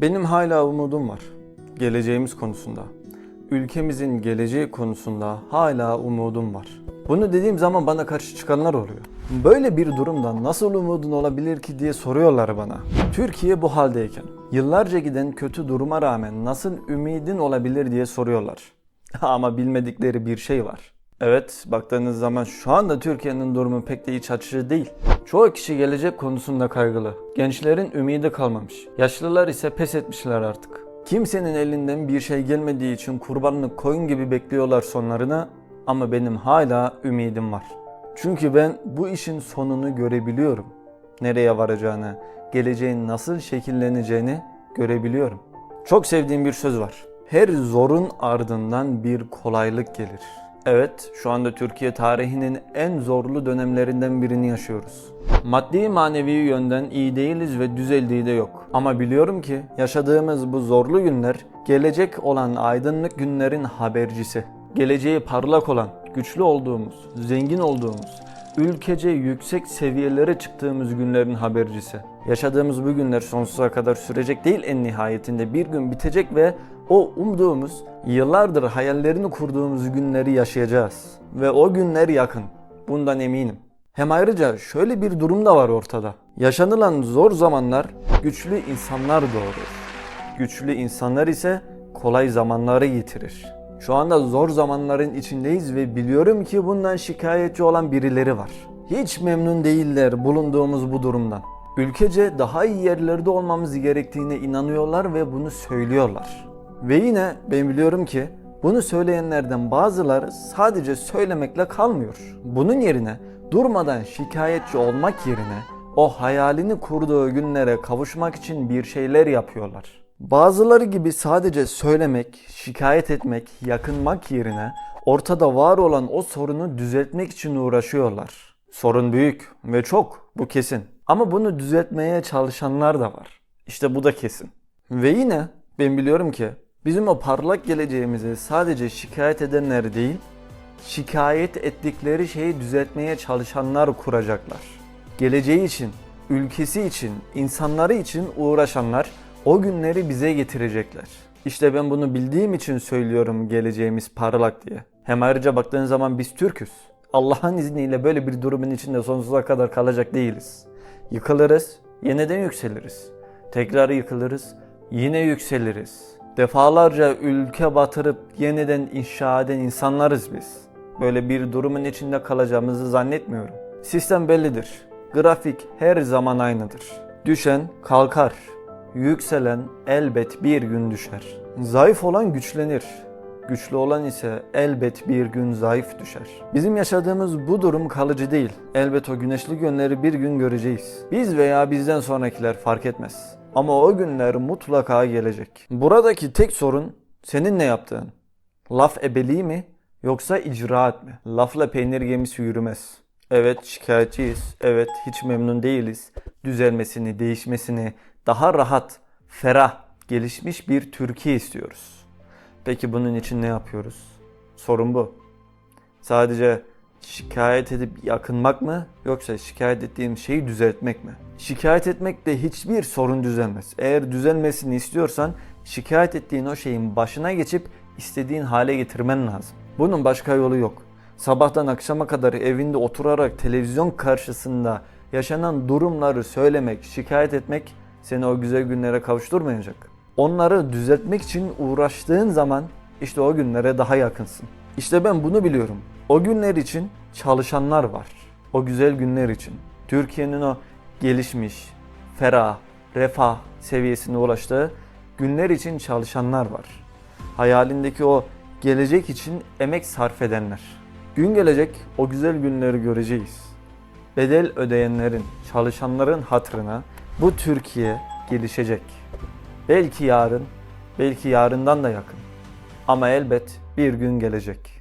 Benim hala umudum var. Geleceğimiz konusunda. Ülkemizin geleceği konusunda hala umudum var. Bunu dediğim zaman bana karşı çıkanlar oluyor. Böyle bir durumda nasıl umudun olabilir ki diye soruyorlar bana. Türkiye bu haldeyken, yıllarca giden kötü duruma rağmen nasıl ümidin olabilir diye soruyorlar. Ama bilmedikleri bir şey var. Evet, baktığınız zaman şu anda Türkiye'nin durumu pek de iç açıcı değil. Çoğu kişi gelecek konusunda kaygılı. Gençlerin ümidi kalmamış. Yaşlılar ise pes etmişler artık. Kimsenin elinden bir şey gelmediği için kurbanlık koyun gibi bekliyorlar sonlarını ama benim hala ümidim var. Çünkü ben bu işin sonunu görebiliyorum. Nereye varacağını, geleceğin nasıl şekilleneceğini görebiliyorum. Çok sevdiğim bir söz var. Her zorun ardından bir kolaylık gelir. Evet, şu anda Türkiye tarihinin en zorlu dönemlerinden birini yaşıyoruz. Maddi manevi yönden iyi değiliz ve düzeldiği de yok. Ama biliyorum ki yaşadığımız bu zorlu günler gelecek olan aydınlık günlerin habercisi. Geleceği parlak olan, güçlü olduğumuz, zengin olduğumuz, ülkece yüksek seviyelere çıktığımız günlerin habercisi. Yaşadığımız bu günler sonsuza kadar sürecek değil en nihayetinde bir gün bitecek ve o umduğumuz, yıllardır hayallerini kurduğumuz günleri yaşayacağız. Ve o günler yakın. Bundan eminim. Hem ayrıca şöyle bir durum da var ortada. Yaşanılan zor zamanlar güçlü insanlar doğurur. Güçlü insanlar ise kolay zamanları getirir. Şu anda zor zamanların içindeyiz ve biliyorum ki bundan şikayetçi olan birileri var. Hiç memnun değiller bulunduğumuz bu durumdan. Ülkece daha iyi yerlerde olmamız gerektiğine inanıyorlar ve bunu söylüyorlar. Ve yine ben biliyorum ki bunu söyleyenlerden bazıları sadece söylemekle kalmıyor. Bunun yerine durmadan şikayetçi olmak yerine o hayalini kurduğu günlere kavuşmak için bir şeyler yapıyorlar. Bazıları gibi sadece söylemek, şikayet etmek, yakınmak yerine ortada var olan o sorunu düzeltmek için uğraşıyorlar. Sorun büyük ve çok, bu kesin. Ama bunu düzeltmeye çalışanlar da var. İşte bu da kesin. Ve yine ben biliyorum ki bizim o parlak geleceğimizi sadece şikayet edenler değil, şikayet ettikleri şeyi düzeltmeye çalışanlar kuracaklar. Geleceği için, ülkesi için, insanları için uğraşanlar o günleri bize getirecekler. İşte ben bunu bildiğim için söylüyorum geleceğimiz parlak diye. Hem ayrıca baktığın zaman biz Türk'üz. Allah'ın izniyle böyle bir durumun içinde sonsuza kadar kalacak değiliz. Yıkılırız, yeniden yükseliriz. Tekrar yıkılırız, yine yükseliriz. Defalarca ülke batırıp yeniden inşa eden insanlarız biz. Böyle bir durumun içinde kalacağımızı zannetmiyorum. Sistem bellidir. Grafik her zaman aynıdır. Düşen kalkar. Yükselen elbet bir gün düşer. Zayıf olan güçlenir. Güçlü olan ise elbet bir gün zayıf düşer. Bizim yaşadığımız bu durum kalıcı değil. Elbet o güneşli günleri bir gün göreceğiz. Biz veya bizden sonrakiler fark etmez. Ama o günler mutlaka gelecek. Buradaki tek sorun senin ne yaptığın. Laf ebeliği mi yoksa icraat mi? Lafla peynir gemisi yürümez. Evet şikayetçiyiz. Evet hiç memnun değiliz. Düzelmesini, değişmesini, daha rahat, ferah, gelişmiş bir Türkiye istiyoruz. Peki bunun için ne yapıyoruz? Sorun bu. Sadece şikayet edip yakınmak mı yoksa şikayet ettiğim şeyi düzeltmek mi? Şikayet etmekle hiçbir sorun düzelmez. Eğer düzelmesini istiyorsan şikayet ettiğin o şeyin başına geçip istediğin hale getirmen lazım. Bunun başka yolu yok. Sabahtan akşama kadar evinde oturarak televizyon karşısında yaşanan durumları söylemek, şikayet etmek seni o güzel günlere kavuşturmayacak. Onları düzeltmek için uğraştığın zaman işte o günlere daha yakınsın. İşte ben bunu biliyorum. O günler için çalışanlar var. O güzel günler için. Türkiye'nin o gelişmiş, ferah, refah seviyesine ulaştığı günler için çalışanlar var. Hayalindeki o gelecek için emek sarf edenler. Gün gelecek o güzel günleri göreceğiz. Bedel ödeyenlerin, çalışanların hatırına bu Türkiye gelişecek. Belki yarın, belki yarından da yakın. Ama elbet bir gün gelecek.